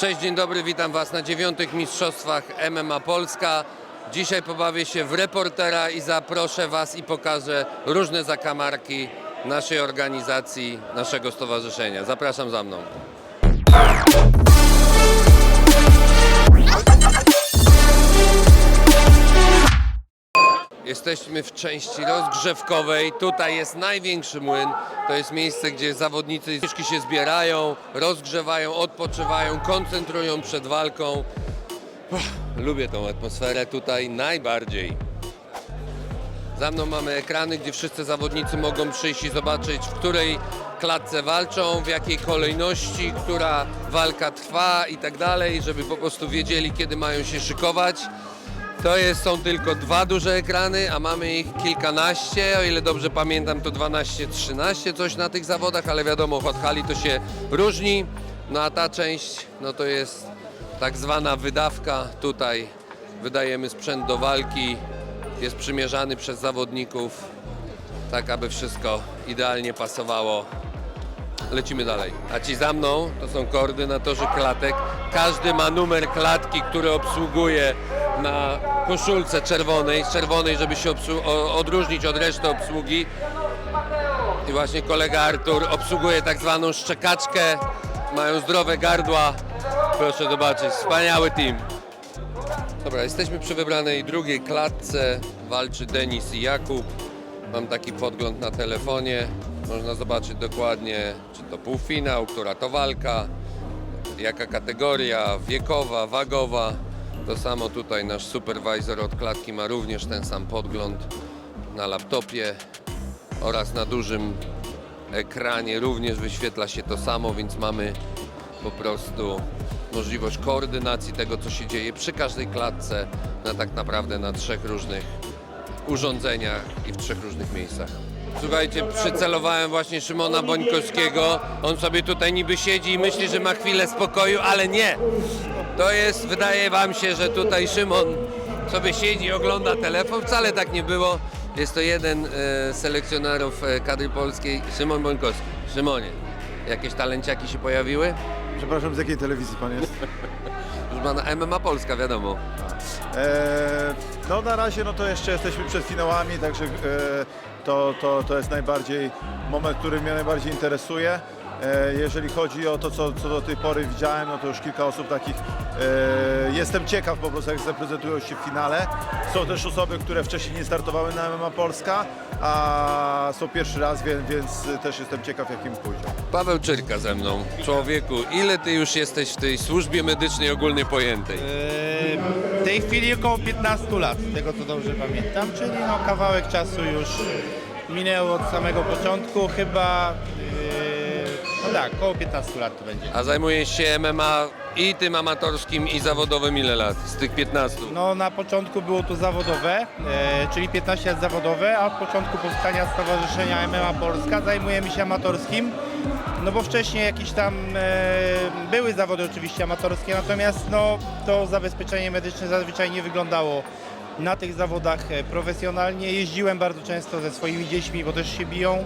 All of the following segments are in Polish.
Cześć, dzień dobry, witam Was na dziewiątych mistrzostwach MMA Polska. Dzisiaj pobawię się w reportera i zaproszę Was i pokażę różne zakamarki naszej organizacji, naszego stowarzyszenia. Zapraszam za mną. Jesteśmy w części rozgrzewkowej. Tutaj jest największy młyn. To jest miejsce, gdzie zawodnicy ciężki się zbierają, rozgrzewają, odpoczywają, koncentrują przed walką. Uff, Lubię tą atmosferę tutaj najbardziej. Za mną mamy ekrany, gdzie wszyscy zawodnicy mogą przyjść i zobaczyć, w której klatce walczą, w jakiej kolejności, która walka trwa i tak dalej, żeby po prostu wiedzieli, kiedy mają się szykować. To jest, są tylko dwa duże ekrany, a mamy ich kilkanaście. O ile dobrze pamiętam, to 12-13 coś na tych zawodach, ale wiadomo, hot hali to się różni. No a ta część, no to jest tak zwana wydawka. Tutaj wydajemy sprzęt do walki, jest przymierzany przez zawodników, tak aby wszystko idealnie pasowało Lecimy dalej. A ci za mną to są koordynatorzy klatek. Każdy ma numer klatki, który obsługuje na koszulce czerwonej, czerwonej, żeby się odróżnić od reszty obsługi. I właśnie kolega Artur obsługuje tak zwaną szczekaczkę. Mają zdrowe gardła. Proszę zobaczyć, wspaniały team. Dobra, jesteśmy przy wybranej drugiej klatce. Walczy Denis i Jakub. Mam taki podgląd na telefonie. Można zobaczyć dokładnie, czy to półfinał, która to walka, jaka kategoria wiekowa, wagowa. To samo tutaj nasz supervisor od klatki ma również ten sam podgląd na laptopie oraz na dużym ekranie również wyświetla się to samo, więc mamy po prostu możliwość koordynacji tego, co się dzieje przy każdej klatce na tak naprawdę na trzech różnych urządzeniach i w trzech różnych miejscach. Słuchajcie, przycelowałem właśnie Szymona Bońkowskiego. On sobie tutaj niby siedzi i myśli, że ma chwilę spokoju, ale nie. To jest, wydaje wam się, że tutaj Szymon sobie siedzi i ogląda telefon. Wcale tak nie było. Jest to jeden e, z selekcjonerów e, kadry polskiej, Szymon Bońkowski. Szymonie, jakieś talenciaki się pojawiły? Przepraszam, z jakiej telewizji pan jest? Już ma na MMA Polska, wiadomo. Eee, no na razie no to jeszcze jesteśmy przed finałami, także e, to, to, to jest najbardziej moment, który mnie najbardziej interesuje. E, jeżeli chodzi o to, co, co do tej pory widziałem, no to już kilka osób takich. E, jestem ciekaw po prostu, jak zaprezentują się w finale. Są też osoby, które wcześniej nie startowały na MMA Polska, a są pierwszy raz, więc, więc też jestem ciekaw, jakim pójdzie. Paweł Czyrka ze mną. Człowieku, ile ty już jesteś w tej służbie medycznej ogólnie pojętej? Yy, W tej chwili około 15 lat, z tego co dobrze pamiętam, czyli no kawałek czasu już minęło od samego początku, chyba no tak, około 15 lat to będzie. A zajmujesz się MMA i tym amatorskim i zawodowym ile lat? Z tych 15? No na początku było to zawodowe, e, czyli 15 lat zawodowe, a od początku powstania Stowarzyszenia MMA Polska zajmujemy się amatorskim. No bo wcześniej jakieś tam e, były zawody oczywiście amatorskie, natomiast no to zabezpieczenie medyczne zazwyczaj nie wyglądało na tych zawodach e, profesjonalnie. Jeździłem bardzo często ze swoimi dziećmi, bo też się biją,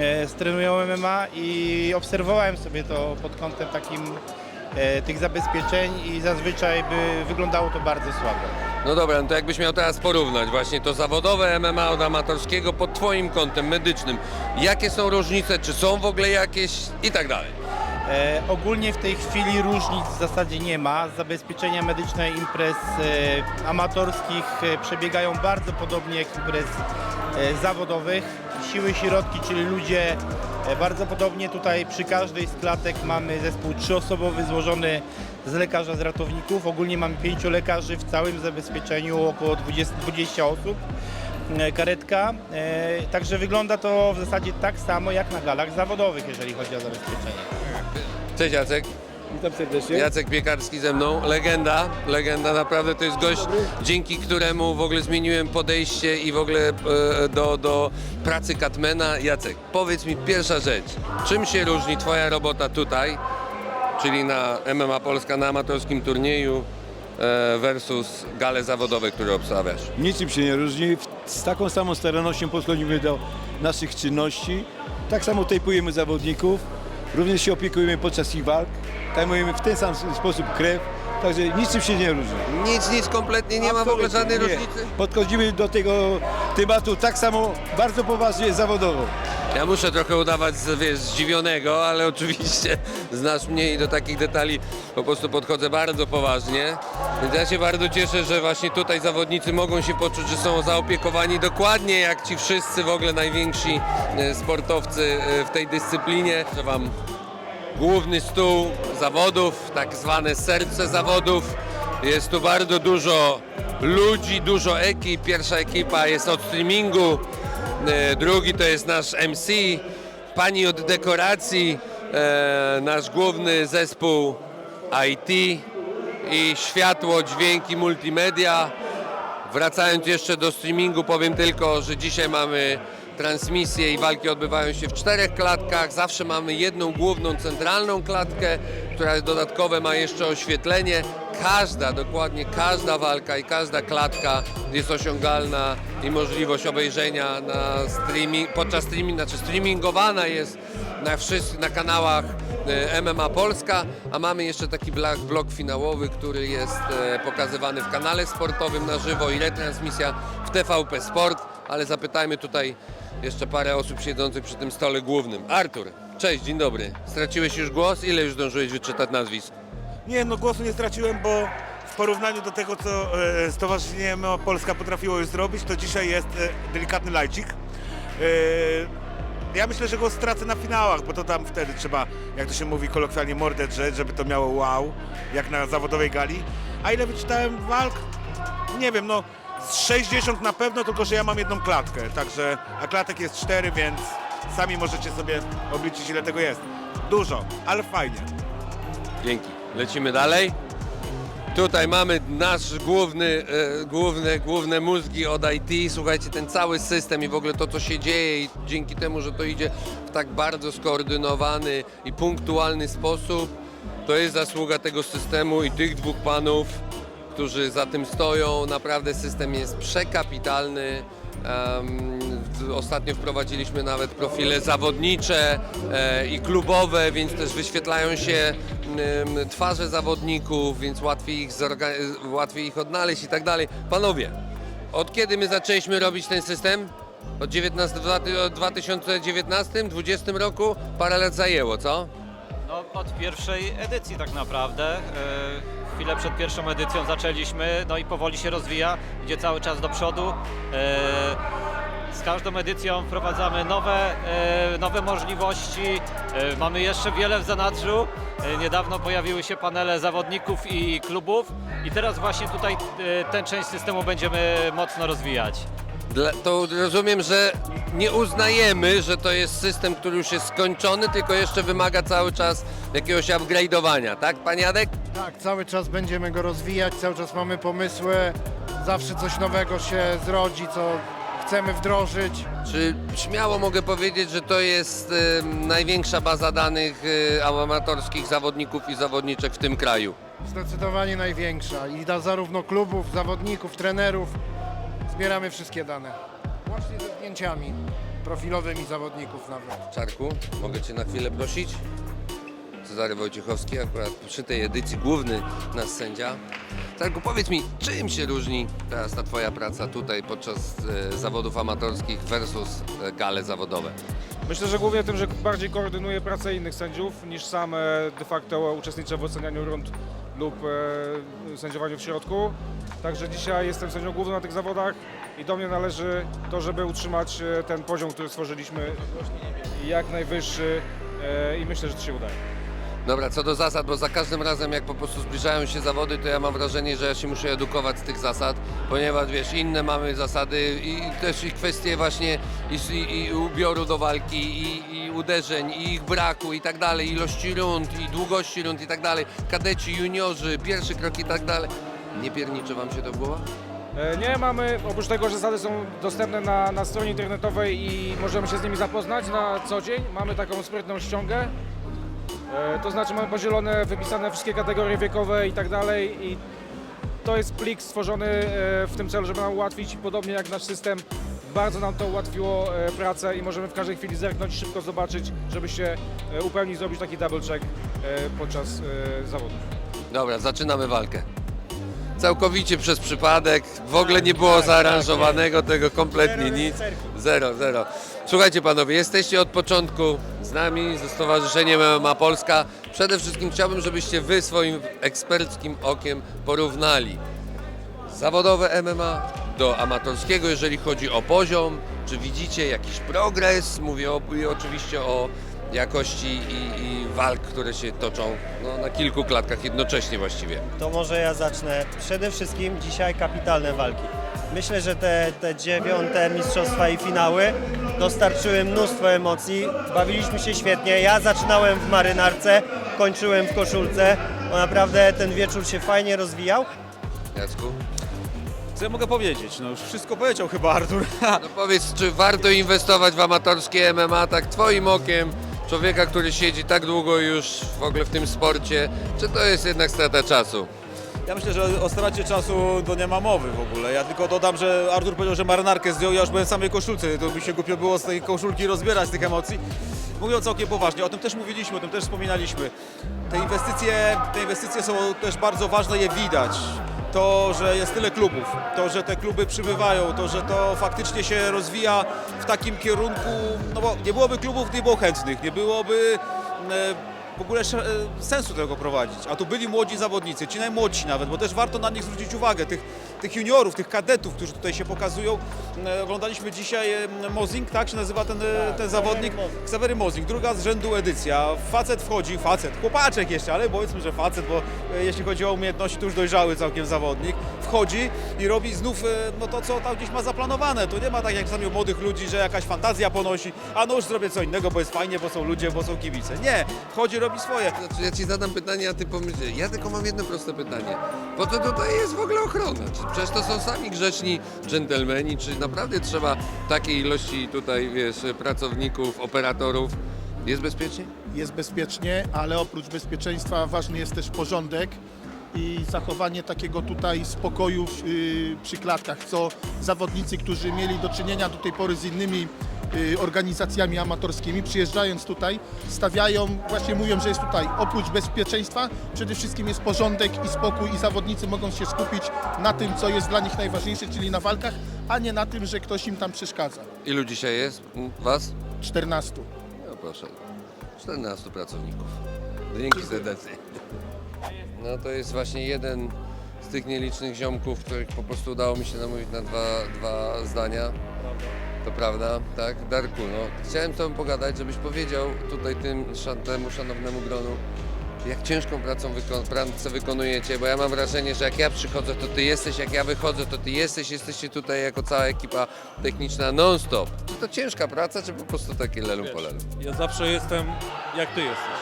e, strenują MMA i obserwowałem sobie to pod kątem takim e, tych zabezpieczeń i zazwyczaj by wyglądało to bardzo słabo. No dobra, no to jakbyś miał teraz porównać właśnie to zawodowe MMA od amatorskiego pod twoim kątem medycznym. Jakie są różnice, czy są w ogóle jakieś i tak dalej? E, ogólnie w tej chwili różnic w zasadzie nie ma. Zabezpieczenia medyczne imprez e, amatorskich e, przebiegają bardzo podobnie jak imprez e, zawodowych. Siły, środki, czyli ludzie e, bardzo podobnie tutaj przy każdej z klatek mamy zespół trzyosobowy złożony z lekarza z ratowników. Ogólnie mamy pięciu lekarzy w całym zabezpieczeniu, około 20, 20 osób e, karetka. E, Także wygląda to w zasadzie tak samo jak na galach zawodowych, jeżeli chodzi o zabezpieczenie. Cześć Jacek. Witam serdecznie. Jacek Piekarski ze mną, legenda, legenda naprawdę to jest gość, dzięki któremu w ogóle zmieniłem podejście i w ogóle e, do, do pracy Katmana. Jacek, powiedz mi pierwsza rzecz, czym się różni twoja robota tutaj, czyli na MMA Polska na amatorskim turnieju e, versus gale zawodowe, które obstawiasz? Niczym się nie różni. Z taką samą starannością podchodzimy do naszych czynności. Tak samo tejpujemy zawodników. Również się opiekujemy podczas ich walk. Zajmujemy w ten sam sposób krew, także niczym się nie różni. Nic, nic kompletnie nie ma w ogóle Absolutnie żadnej nie. różnicy. Podchodzimy do tego tematu tak samo bardzo poważnie zawodowo. Ja muszę trochę udawać, z- wiesz, zdziwionego, ale oczywiście znasz mnie i do takich detali po prostu podchodzę bardzo poważnie. Więc ja się bardzo cieszę, że właśnie tutaj zawodnicy mogą się poczuć, że są zaopiekowani dokładnie jak ci wszyscy w ogóle najwięksi e, sportowcy e, w tej dyscyplinie. Że wam główny stół zawodów, tak zwane serce zawodów. Jest tu bardzo dużo ludzi, dużo ekip. Pierwsza ekipa jest od streamingu, e, drugi to jest nasz MC, pani od dekoracji, e, nasz główny zespół IT i światło, dźwięki, multimedia. Wracając jeszcze do streamingu, powiem tylko, że dzisiaj mamy transmisję i walki odbywają się w czterech klatkach. Zawsze mamy jedną główną, centralną klatkę, która dodatkowe ma jeszcze oświetlenie. Każda, dokładnie każda walka i każda klatka jest osiągalna i możliwość obejrzenia na streaming, podczas streaming, znaczy streamingowana jest na wszystkich, na kanałach e, MMA Polska, a mamy jeszcze taki blok, blok finałowy, który jest e, pokazywany w kanale sportowym na żywo i retransmisja w TVP Sport, ale zapytajmy tutaj jeszcze parę osób siedzących przy tym stole głównym. Artur, cześć, dzień dobry. Straciłeś już głos? Ile już zdążyłeś wyczytać nazwisk? Nie, no głosu nie straciłem, bo w porównaniu do tego, co e, Stowarzyszenie MMA Polska potrafiło już zrobić, to dzisiaj jest e, delikatny lajcik. E, ja myślę, że go stracę na finałach, bo to tam wtedy trzeba, jak to się mówi kolokwialnie, mordę drzeć, żeby to miało wow, jak na zawodowej gali. A ile wyczytałem walk? Nie wiem, no z 60 na pewno, tylko że ja mam jedną klatkę, także, a klatek jest 4, więc sami możecie sobie obliczyć ile tego jest. Dużo, ale fajnie. Dzięki. Lecimy dalej. Tutaj mamy nasz główny, e, główne, główne mózgi od IT. Słuchajcie, ten cały system i w ogóle to, co się dzieje i dzięki temu, że to idzie w tak bardzo skoordynowany i punktualny sposób, to jest zasługa tego systemu i tych dwóch panów, którzy za tym stoją. Naprawdę system jest przekapitalny. Ostatnio wprowadziliśmy nawet profile zawodnicze e, i klubowe, więc też wyświetlają się twarze zawodników, więc łatwiej ich, łatwiej ich odnaleźć i tak dalej. Panowie, od kiedy my zaczęliśmy robić ten system? Od 19, w 2019-2020 roku? Parę lat zajęło, co? No, od pierwszej edycji tak naprawdę. E, Chwilę przed pierwszą edycją zaczęliśmy, no i powoli się rozwija, idzie cały czas do przodu. E, Z każdą edycją wprowadzamy nowe, e, nowe możliwości, e, mamy jeszcze wiele w zanadrzu. Niedawno pojawiły się panele zawodników i klubów i teraz właśnie tutaj tę część systemu będziemy mocno rozwijać. Dla, to rozumiem, że nie uznajemy, że to jest system, który już jest skończony, tylko jeszcze wymaga cały czas jakiegoś upgrade'owania, tak, panie Jadek? Tak, cały czas będziemy go rozwijać, cały czas mamy pomysły, zawsze coś nowego się zrodzi, co chcemy wdrożyć. Czy śmiało mogę powiedzieć, że to jest em, największa baza danych y, amatorskich zawodników i zawodniczek w tym kraju? Zdecydowanie największa i dla zarówno klubów, zawodników, trenerów zbieramy wszystkie dane. Łącznie ze zdjęciami profilowymi zawodników nawet. Czarku, mogę Cię na chwilę prosić? Cezary Wojciechowski, akurat przy tej edycji główny nasz sędzia. Czarku, powiedz mi, czym się różni teraz ta Twoja praca tutaj podczas e, zawodów amatorskich versus e, gale zawodowe? Myślę, że głównie tym, że bardziej koordynuje pracę innych sędziów niż sam e, de facto uczestniczę w ocenianiu rund lub e, sędziowaniu w środku. Także dzisiaj jestem sędzią głównym na tych zawodach i do mnie należy to, żeby utrzymać e, ten poziom, który stworzyliśmy jak najwyższy e, i myślę, że to się udaje. Dobra, co do zasad, bo za każdym razem jak po prostu zbliżają się zawody, to ja mam wrażenie, że ja się muszę edukować z tych zasad, ponieważ wiesz, inne mamy zasady i też i kwestie właśnie i, i, i ubioru do walki, i, i uderzeń, i ich braku i tak dalej, ilości rund, i długości rund i tak dalej, kadeci, juniorzy, pierwszy krok i tak dalej. Nie pierniczy wam się to w głowę? E, Nie mamy, oprócz tego, że zasady są dostępne na, na stronie internetowej i możemy się z nimi zapoznać na co dzień, mamy taką sprytną ściągę. E, To znaczy mamy podzielone, wypisane wszystkie kategorie wiekowe i tak dalej i to jest plik stworzony e, w tym celu, żeby nam ułatwić, podobnie jak nasz system, bardzo nam to ułatwiło e, pracę i możemy w każdej chwili zerknąć, szybko zobaczyć, żeby się upewnić, zrobić taki double check podczas zawodów. Dobra, zaczynamy walkę. Całkowicie przez przypadek, w ogóle nie było zaaranżowanego tego kompletnie nic. Zero, zero. Słuchajcie panowie, jesteście od początku z nami, ze Stowarzyszeniem MMA Polska. Przede wszystkim chciałbym, żebyście wy swoim eksperckim okiem porównali zawodowe MMA do amatorskiego, jeżeli chodzi o poziom. Czy widzicie jakiś progres? Mówię o, oczywiście o jakości i, i walk, które się toczą no, na kilku klatkach jednocześnie właściwie. To może ja zacznę. Przede wszystkim dzisiaj kapitalne walki. Myślę, że te, te dziewiąte mistrzostwa i finały dostarczyły mnóstwo emocji. Bawiliśmy się świetnie. Ja zaczynałem w marynarce, kończyłem w koszulce. Bo naprawdę ten wieczór się fajnie rozwijał. Jacku? Co ja mogę powiedzieć? No już wszystko powiedział chyba Artur. No powiedz, czy warto inwestować w amatorskie MMA tak twoim okiem, człowieka, który siedzi tak długo już w ogóle w tym sporcie, czy to jest jednak strata czasu? Ja myślę, że o stracie czasu to nie ma mowy w ogóle. Ja tylko dodam, że Artur powiedział, że marynarkę zdjął, ja już byłem w samej koszulce. To by się głupio było z tej koszulki rozbierać, tych emocji. Mówiąc całkiem poważnie, o tym też mówiliśmy, o tym też wspominaliśmy. Te inwestycje, te inwestycje są też bardzo ważne, je widać. To, że jest tyle klubów, to, że te kluby przybywają, to, że to faktycznie się rozwija w takim kierunku, no bo nie byłoby klubów, nie było chętnych, nie byłoby e, w ogóle e, sensu tego prowadzić. A tu byli młodzi zawodnicy, ci najmłodsi nawet, bo też warto na nich zwrócić uwagę, tych, tych juniorów, tych kadetów, którzy tutaj się pokazują. E, Oglądaliśmy dzisiaj Mozing, tak się nazywa ten, e, ten zawodnik? Xavery Mozing, druga z rzędu edycja. Facet wchodzi, facet, chłopaczek jeszcze, ale powiedzmy, że facet, bo e, jeśli chodzi o umiejętności, to już dojrzały całkiem zawodnik. Wchodzi i robi znów no to, co tam gdzieś ma zaplanowane. To nie ma tak jak czasami u młodych ludzi, że jakaś fantazja ponosi, a no już zrobię co innego, bo jest fajnie, bo są ludzie, bo są kibice. Nie, wchodzi, robi swoje. Znaczy, ja ci zadam pytanie, a ty pomyśl. Ja tylko mam jedno proste pytanie. Po co tutaj jest w ogóle ochrona? Czy przecież to są sami grzeczni dżentelmeni, czy naprawdę trzeba takiej ilości tutaj, wiesz, pracowników, operatorów? Jest bezpiecznie? jest bezpiecznie, ale oprócz bezpieczeństwa ważny jest też porządek i zachowanie takiego tutaj spokoju yy, przy klatkach, co zawodnicy, którzy mieli do czynienia do tej pory z innymi organizacjami amatorskimi, przyjeżdżając tutaj, stawiają, właśnie mówią, że jest tutaj oprócz bezpieczeństwa, przede wszystkim jest porządek i spokój i zawodnicy mogą się skupić na tym, co jest dla nich najważniejsze, czyli na walkach, a nie na tym, że ktoś im tam przeszkadza. Ilu dzisiaj jest? Mm, Was? 14. No proszę. 14 pracowników. Dzięki serdecznie. No to jest właśnie jeden z tych nielicznych ziomków, których po prostu udało mi się namówić na dwa, dwa zdania. To prawda, tak? Darku, no chciałem z Tobą pogadać, żebyś powiedział tutaj tym szan- temu szanownemu gronu, jak ciężką pracą wyko- pracę wykonujecie, bo ja mam wrażenie, że jak ja przychodzę, to Ty jesteś, jak ja wychodzę, to Ty jesteś, jesteście tutaj jako cała ekipa techniczna non-stop. Czy to ciężka praca, czy po prostu takie lelu po lelu? Ja zawsze jestem jak ty jesteś.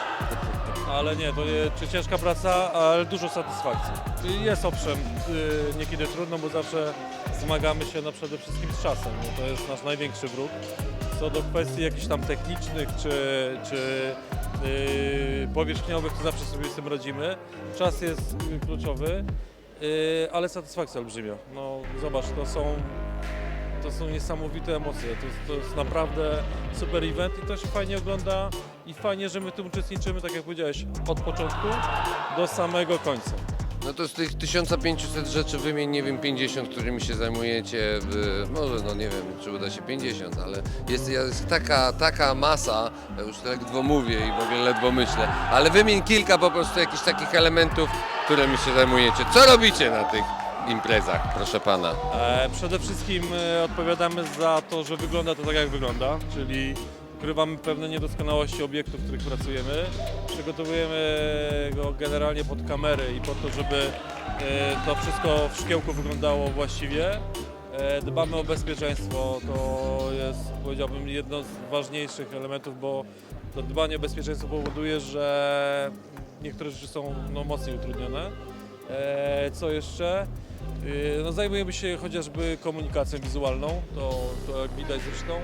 Ale nie, to nie, czy ciężka praca, ale dużo satysfakcji. Jest owszem y, niekiedy trudno, bo zawsze zmagamy się no przede wszystkim z czasem. No to jest nasz największy wróg. Co do kwestii jakichś tam technicznych czy, czy y, powierzchniowych, to zawsze sobie z tym radzimy. Czas jest y, kluczowy, y, ale satysfakcja olbrzymia. No zobacz, to są to są niesamowite emocje. To jest, to jest naprawdę super event i to się fajnie ogląda i fajnie, że my tu uczestniczymy, tak jak powiedziałeś, od początku do samego końca. No to z tych 1500 rzeczy wymień, nie wiem, 50, którymi się zajmujecie, może, no nie wiem, czy uda się 50, ale jest, jest taka, taka masa, ja już ledwo mówię i w ogóle ledwo myślę, ale wymień kilka po prostu jakichś takich elementów, którymi się zajmujecie. Co robicie na tych imprezach, proszę pana? E, przede wszystkim e, odpowiadamy za to, że wygląda to tak, jak wygląda, czyli ukrywamy pewne niedoskonałości obiektów, w których pracujemy. Przygotowujemy go generalnie pod kamery i po to, żeby e, to wszystko w szkiełku wyglądało właściwie. E, Dbamy o bezpieczeństwo, to jest powiedziałbym jedno z ważniejszych elementów, bo to dbanie o bezpieczeństwo powoduje, że niektóre rzeczy są no, mocniej utrudnione. E, Co jeszcze? E, No, zajmujemy się chociażby komunikacją wizualną, to, to jak widać zresztą.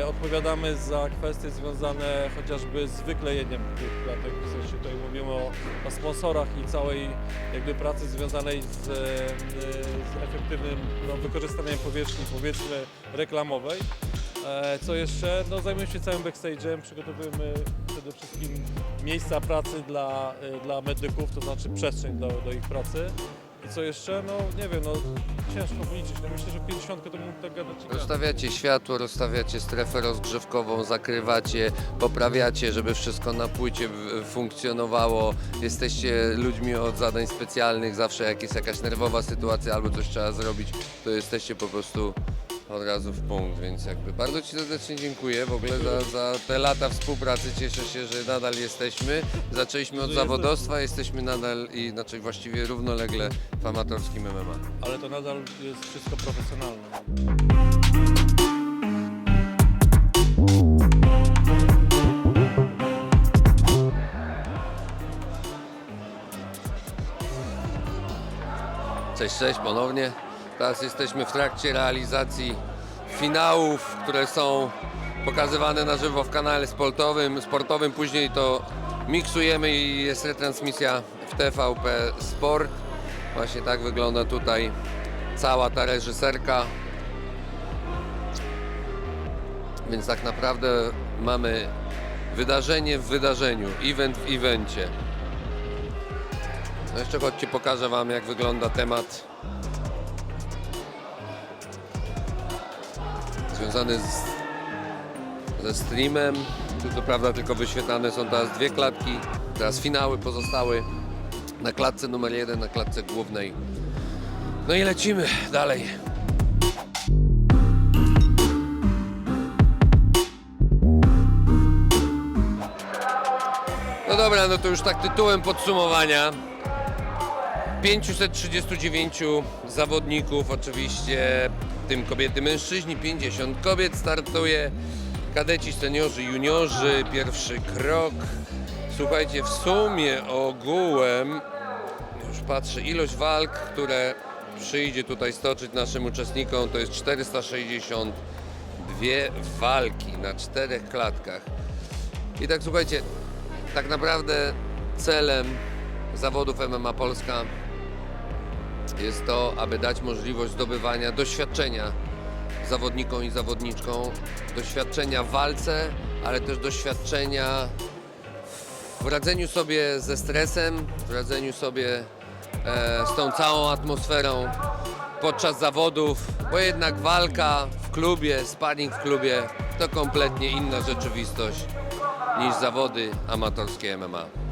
E, Odpowiadamy za kwestie związane chociażby z wyklejeniem tych klatek, w sensie tutaj mówimy o, o sponsorach i całej jakby pracy związanej z, e, z efektywnym no, wykorzystaniem powierzchni powiedzmy reklamowej. E, Co jeszcze? No zajmujemy się całym backstage'em, przygotowujemy przede wszystkim miejsca pracy dla, dla medyków, to znaczy przestrzeń do, do ich pracy. I co jeszcze? No nie wiem, no ciężko policzyć. No myślę, że 50 to mógł tak gadać. Rozstawiacie światło, rozstawiacie strefę rozgrzewkową, zakrywacie, poprawiacie, żeby wszystko na płycie funkcjonowało. Jesteście ludźmi od zadań specjalnych, zawsze jak jest jakaś nerwowa sytuacja albo coś trzeba zrobić, to jesteście po prostu od razu w punkt, więc jakby bardzo Ci serdecznie dziękuję w ogóle za, za te lata współpracy. Cieszę się, że nadal jesteśmy. Zaczęliśmy od zawodowstwa, jesteśmy nadal i znaczy właściwie równolegle w amatorskim MMA. Ale to nadal jest wszystko profesjonalne. Cześć, cześć ponownie. Teraz jesteśmy w trakcie realizacji finałów, które są pokazywane na żywo w kanale sportowym. sportowym. Później to miksujemy i jest retransmisja w TVP Sport. Właśnie tak wygląda tutaj cała ta reżyserka. Więc tak naprawdę mamy wydarzenie w wydarzeniu, event w evencie. No jeszcze chodźcie, pokażę Wam jak wygląda temat związany z, ze streamem. Tu prawda tylko wyświetlane są teraz dwie klatki, teraz finały pozostały na klatce numer jeden, na klatce głównej. No i lecimy dalej. No dobra, no to już tak tytułem podsumowania. 539 zawodników, oczywiście w tym kobiety, mężczyźni, 50 kobiet startuje, kadeci, seniorzy, juniorzy, pierwszy krok. Słuchajcie, w sumie ogółem, już patrzę, ilość walk, które przyjdzie tutaj stoczyć naszym uczestnikom, to jest 462 walki na czterech klatkach. I tak słuchajcie, tak naprawdę celem zawodów MMA Polska jest to, aby dać możliwość zdobywania doświadczenia zawodnikom i zawodniczkom, doświadczenia w walce, ale też doświadczenia w radzeniu sobie ze stresem, w radzeniu sobie e, z tą całą atmosferą podczas zawodów, bo jednak walka w klubie, sparring w klubie to kompletnie inna rzeczywistość niż zawody amatorskie MMA.